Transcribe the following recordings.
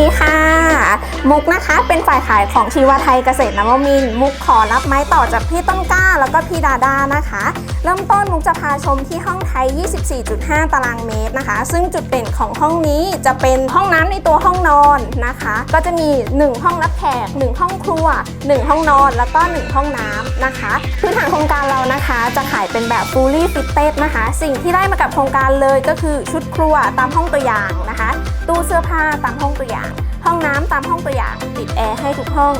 你好 มุกนะคะ เป็นฝ่ายขายของชีวาไทยเกษตรนวมินมุกขอรับไม้ต่อจากพี่ต้นกล้า แล้วก็พี่ดาดานะคะ เริ่มต้นมุกจะพาชมที่ห้องไทย 24.5 ตารางเมตรนะคะ ซึ่งจุดเด่นของห้องนี้จะเป็นห้องน้ำในตัวห้องนอนนะคะ ก็จะมี 1 ห้องรับแขก 1 ห้องครัว 1 ห้องนอน แล้วก็ 1 ห้องน้ำนะคะพื้นฐานโครงการเรานะคะ จะขายเป็นแบบ fully fitted นะคะ สิ่งที่ได้มากับโครงการเลยก็คือชุดครัวตามห้องตัวอย่างนะคะ ตู้เสื้อผ้าตามห้องตัวอย่าง ห้องน้ำตามห้องตัวอย่างติดแอร์ให้ทุกห้อง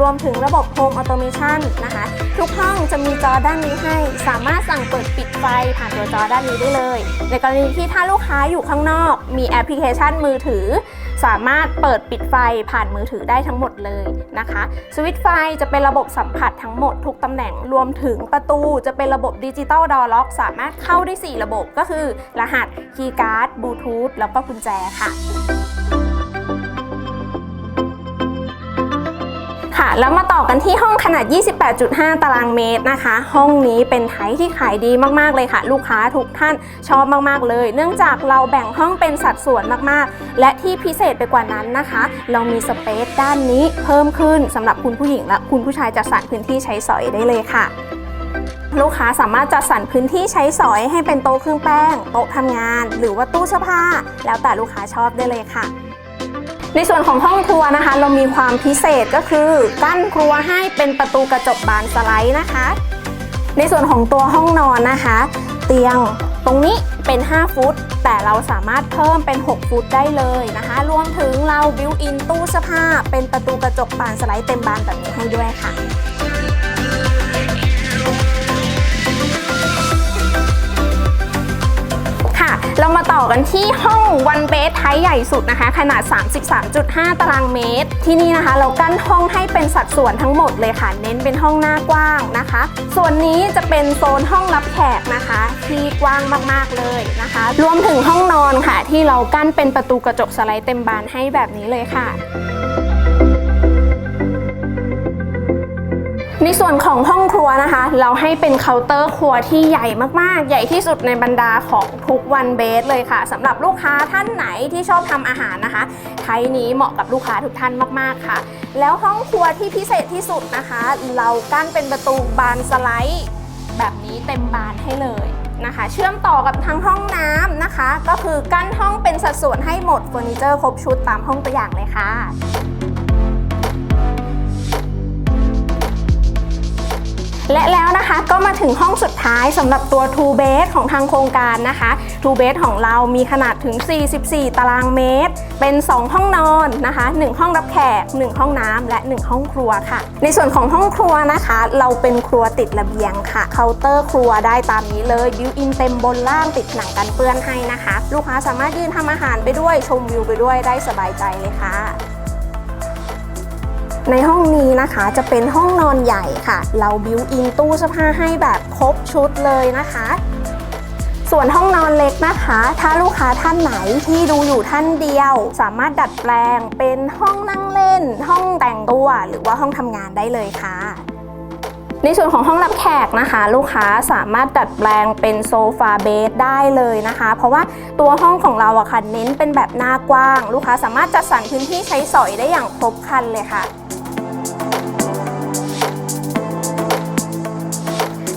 รวมถึงระบบโฮมออโตเมชันนะคะ ทุกห้องจะมีจอด้านนี้ให้ สามารถสั่งเปิดปิดไฟผ่านตัวจอด้านนี้ได้เลย ในกรณีที่ถ้าลูกค้าอยู่ข้างนอก มีแอปพลิเคชันมือถือ สามารถเปิดปิดไฟผ่านมือถือได้ทั้งหมดเลยนะคะสวิตช์ไฟจะเป็นระบบสัมผัสทั้งหมดทุกตำแหน่งรวมถึงประตูจะเป็นระบบดิจิตอลดอล็อกสามารถเข้าได้ 4 ระบบก็คือ รหัสคีย์การ์ดบลูทูธแล้วก็กุญแจค่ะ แล้วมาต่อกันที่ห้องขนาด 28.5 ตารางเมตรนะคะ ห้องนี้เป็นไทยที่ขายดีมากๆเลยค่ะ ลูกค้าทุกท่านชอบมากๆเลย เนื่องจากเราแบ่งห้องเป็นสัดส่วนมากๆ และที่พิเศษไปกว่านั้นนะคะ เรามีสเปซด้านนี้เพิ่มขึ้นสำหรับคุณผู้หญิงและคุณผู้ชายจัดสรรพื้นที่ใช้สอยได้เลยค่ะลูกค้าสามารถจัดสรรพื้นที่ใช้สอยให้เป็นโต๊ะเครื่องแป้ง โต๊ะทำงาน หรือว่าตู้เสื้อผ้า แล้วแต่ลูกค้าชอบได้เลยค่ะ ในส่วนของห้องครัวนะคะ เรามีความพิเศษก็คือกั้นครัวให้เป็นประตูกระจกบานสไลด์นะคะ ในส่วนของตัวห้องนอนนะคะ เตียงตรงนี้เป็น 5 ฟุต แต่เราสามารถเพิ่มเป็น 6 ฟุตได้เลยนะคะ รวมถึงเราบิวอินตู้เสื้อผ้าเป็นประตูกระจกบานสไลด์เต็มบานแบบนี้ให้ด้วยค่ะ เรามาต่อกันที่ห้องวันเบสไทยใหญ่สุดนะคะ ขนาด 33.5 ตารางเมตร ที่นี่นะคะ เรากั้นห้องให้เป็นสัดส่วนทั้งหมดเลยค่ะ เน้นเป็นห้องหน้ากว้างนะคะ ส่วนนี้จะเป็นโซนห้องรับแขกนะคะ ที่กว้างมากๆเลยนะคะ รวมถึงห้องนอนค่ะ ที่เรากั้นเป็นประตูกระจกสไลด์เต็มบานให้แบบนี้เลยค่ะ ในส่วนของห้องครัวนะคะ เราให้เป็นเคาน์เตอร์ครัวที่ใหญ่มากๆ ใหญ่ที่สุดในบรรดาของทุกวันเบสเลยค่ะสำหรับลูกค้าท่านไหนที่ชอบทำอาหารนะคะไทนี้เหมาะกับลูกค้าทุกท่านมากๆค่ะ แล้วห้องครัวที่พิเศษที่สุดนะคะ เรากั้นเป็นประตูบานสไลด์ แบบนี้เต็มบานให้เลยนะคะ เชื่อมต่อกับทางห้องน้ำนะคะ ก็คือกั้นห้องเป็นสัดส่วนให้หมดเฟอร์นิเจอร์ครบชุดตามห้องตัวอย่างเลยค่ะ และแล้วนะคะก็มาถึงห้องสุดท้ายสำหรับตัว 2 bed ของทางโครงการนะคะ 2 bed ของเรามีขนาดถึง 44 ตารางเมตร เป็น 2 ห้องนอนนะคะ 1 ห้องรับแขก 1 ห้องน้ำและ 1 ห้องครัวค่ะ ในส่วนของห้องครัวนะคะ เราเป็นครัวติดระเบียงค่ะ เคาน์เตอร์ครัวได้ตามนี้เลยบิวอินเต็มบนล่างติดผนังกันเปื้อนให้นะคะ ลูกค้าสามารถยืนทำอาหารไปด้วยชมวิวไปด้วยได้สบายใจเลยค่ะ ในห้องนี้นะคะจะเป็นห้องนอนใหญ่ค่ะ เราบิวอินตู้เสื้อผ้าให้แบบครบชุดเลยนะคะ ส่วนห้องนอนเล็กนะคะ ถ้าลูกค้าท่านไหนที่ดูอยู่ท่านเดียว สามารถดัดแปลงเป็นห้องนั่งเล่น ห้องแต่งตัวหรือว่าห้องทำงานได้เลยค่ะ ในส่วนของห้องรับแขกนะคะ ลูกค้าสามารถดัดแปลงเป็นโซฟาเบดได้เลยนะคะ เพราะว่าตัวห้องของเราอะค่ะเน้นเป็นแบบหน้ากว้าง ลูกค้าสามารถจัดสรรพื้นที่ใช้สอยได้อย่างครบครันเลยค่ะ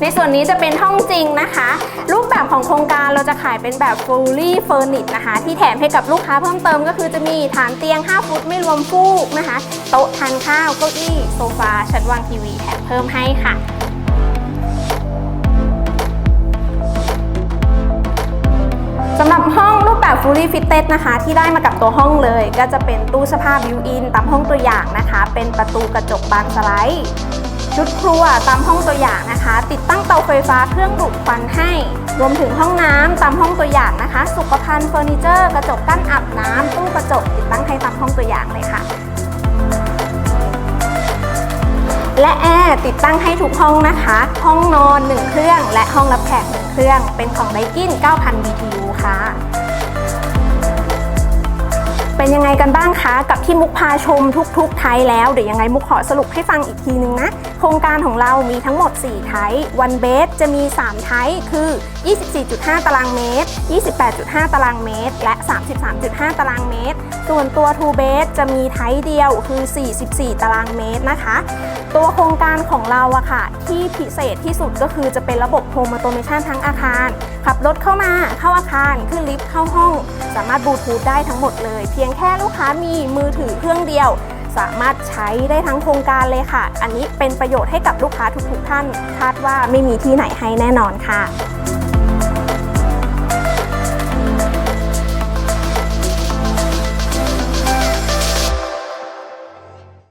ในส่วนนี้จะเป็นห้องจริงนะคะ รูปแบบของโครงการเราจะขายเป็นแบบ fully furnished นะคะ ที่แถมให้กับลูกค้าเพิ่มเติมก็คือจะมีฐานเตียง 5 ฟุตไม่รวมฟูกนะคะ โต๊ะทานข้าวเก้าอี้โซฟาชั้นวางทีวีแถมเพิ่มให้ค่ะสำหรับห้องรูปแบบ fully fitted นะคะ ที่ได้มากับตัวห้องเลย ก็จะเป็นตู้เสื้อผ้า built-in ตามห้องตัวอย่างนะคะ เป็นประตูกระจกบานสไลด์ ชุดครัวตามห้องตัวอย่างนะคะ ติดตั้งเตาไฟฟ้าเครื่องดูดควันให้ รวมถึงห้องน้ำตามห้องตัวอย่างนะคะ สุขภัณฑ์เฟอร์นิเจอร์กระจกกั้นอาบน้ำตู้กระจกติดตั้งให้ตามห้องตัวอย่างเลยค่ะ และแอร์ติดตั้งให้ทุกห้องนะคะ ห้องนอน 1 เครื่อง และห้องรับแขก1เครื่อง เป็นของไดกิน9,000 BTU ค่ะเป็นยังไงกันบ้างคะ กับที่มุกพาชมทุกๆไทยแล้ว เดี๋ยวยังไงมุกขอสรุปให้ฟังอีกทีนึงนะ โครงการของเรามีทั้งหมด 4 ไทยวันเบสจะมี 3 ไทยคือ 24.5 ตารางเมตร 28.5 ตารางเมตร และ 33.5 ตารางเมตร ส่วนตัว2เบสจะมีไทยเดียวคือ 44 ตารางเมตรนะคะ ตัวโครงการของเราอะค่ะ ที่พิเศษที่สุดก็คือจะเป็นระบบโฮมอ t โ m เมชันทั้งอาคาร ขับรถเข้ามาเข้าอาคารขึ้นลิฟต์เข้าห้อง สามารถบลูทูธได้ทั้งหมดเลย เพียงแค่ลูกค้ามีมือถือเครื่องเดียว สามารถใช้ได้ทั้งโครงการเลยค่ะ อันนี้เป็นประโยชน์ให้กับลูกค้าทุกๆท่าน คาดว่าไม่มีที่ไหนให้แน่นอนค่ะ